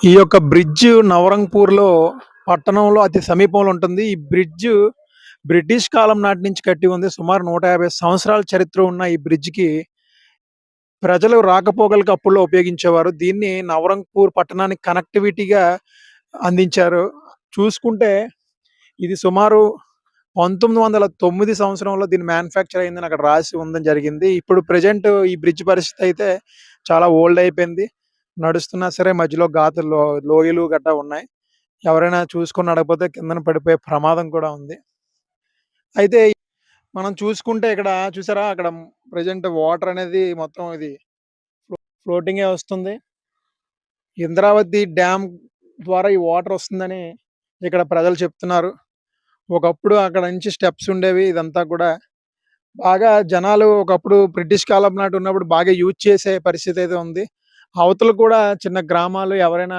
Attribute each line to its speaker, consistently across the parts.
Speaker 1: ఈ యొక్క బ్రిడ్జ్ నవరంగపూర్లో పట్టణంలో అతి సమీపంలో ఉంటుంది. ఈ బ్రిడ్జ్ బ్రిటిష్ కాలం నాటి నుంచి కట్టి ఉంది. సుమారు 150 సంవత్సరాల చరిత్ర ఉన్న ఈ బ్రిడ్జ్‌కి ప్రజలు రాకపోకలకి అప్పుల్లో ఉపయోగించేవారు. దీన్ని నవరంగపూర్ పట్టణానికి కనెక్టివిటీగా అందించారు. చూసుకుంటే ఇది సుమారు 1909 సంవత్సరంలో దీన్ని మ్యానుఫ్యాక్చర్ అయిందని అక్కడ రాసి ఉందని జరిగింది. ఇప్పుడు ప్రజెంట్ ఈ బ్రిడ్జ్ పరిస్థితి అయితే చాలా ఓల్డ్ అయిపోయింది. నడుస్తున్నా సరే మధ్యలో గాతులు లోయలు గట్టా ఉన్నాయి. ఎవరైనా చూసుకొని నడకపోతే కిందన పడిపోయే ప్రమాదం కూడా ఉంది. అయితే మనం చూసుకుంటే ఇక్కడ చూసారా అక్కడ ప్రజెంట్ వాటర్ అనేది మొత్తం ఇది ఫ్లోటింగే వస్తుంది. ఇంద్రావతి డ్యామ్ ద్వారా ఈ వాటర్ వస్తుందని ఇక్కడ ప్రజలు చెప్తున్నారు. ఒకప్పుడు అక్కడ నుంచి స్టెప్స్ ఉండేవి. ఇదంతా కూడా బాగా జనాలు ఒకప్పుడు బ్రిటిష్ కాలం నాటి ఉన్నప్పుడు బాగా యూజ్ చేసే పరిస్థితి అయితే ఉంది. అవతల కూడా చిన్న గ్రామాలు ఎవరైనా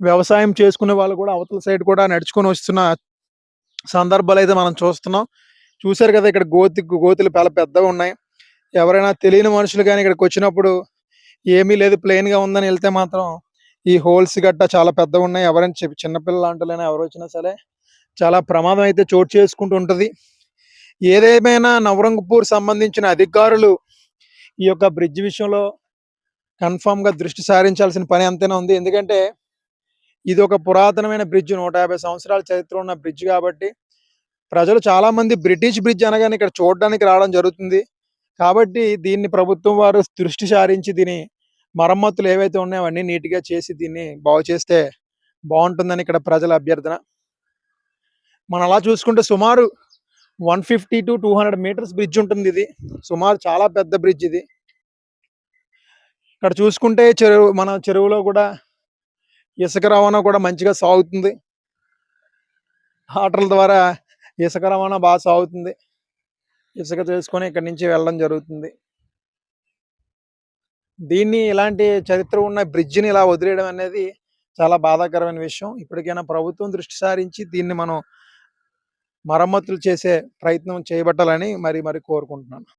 Speaker 1: వ్యవసాయం చేసుకునే వాళ్ళు కూడా అవతల సైడ్ కూడా నడుచుకొని వస్తున్న సందర్భాలు అయితే మనం చూస్తున్నాం. చూశారు కదా! ఇక్కడ గోతి గోతులు చాలా పెద్దగున్నాయి. ఎవరైనా తెలియని మనుషులు కానీ ఇక్కడికి వచ్చినప్పుడు ఏమీ లేదు ప్లెయిన్‌గా ఉందని వెళ్తే మాత్రం ఈ హోల్స్ గట్ట చాలా పెద్దగున్నాయి. ఎవరైనా చెప్పి చిన్న పిల్లలు ఎవరు వచ్చినా సరే చాలా ప్రమాదం అయితే చోటు చేసుకుంటూ ఉంటది. ఏదేమైనా నవరంగపూర్ సంబంధించిన అధికారులు ఈ యొక్క బ్రిడ్జ్ విషయంలో కన్ఫామ్గా దృష్టి సారించాల్సిన పని అంతేనా ఉంది. ఎందుకంటే ఇది ఒక పురాతనమైన బ్రిడ్జ్. 150 సంవత్సరాల చరిత్ర ఉన్న బ్రిడ్జ్ కాబట్టి ప్రజలు చాలామంది బ్రిటిష్ బ్రిడ్జ్ అనగానే ఇక్కడ చూడడానికి రావడం జరుగుతుంది. కాబట్టి దీన్ని ప్రభుత్వం వారు దృష్టి సారించి దీని మరమ్మతులు ఏవైతే ఉన్నాయో అవన్నీ నీట్‌గా చేసి దీన్ని బాగు చేస్తే బాగుంటుందని ఇక్కడ ప్రజల అభ్యర్థన. మనం అలా చూసుకుంటే సుమారు 150-200 మీటర్స్ బ్రిడ్జ్ ఉంటుందిది. సుమారు చాలా పెద్ద బ్రిడ్జ్ ఇది. ఇక్కడ చూసుకుంటే చెరువు మన చెరువులో కూడా ఇసుక రవాణా కూడా మంచిగా సాగుతుంది. ఆటల ద్వారా ఇసుక రవాణా బాగా సాగుతుంది. ఇసుక చేసుకొని ఇక్కడి నుంచి వెళ్ళడం జరుగుతుంది. దీన్ని ఇలాంటి చరిత్ర ఉన్న బ్రిడ్జ్‌ని ఇలా వదిలేయడం అనేది చాలా బాధాకరమైన విషయం. ఇప్పటికైనా ప్రభుత్వం దృష్టి సారించి దీన్ని మనం మరమ్మతులు చేసే ప్రయత్నం చేయబట్టాలని మరి మరి కోరుకుంటున్నాను.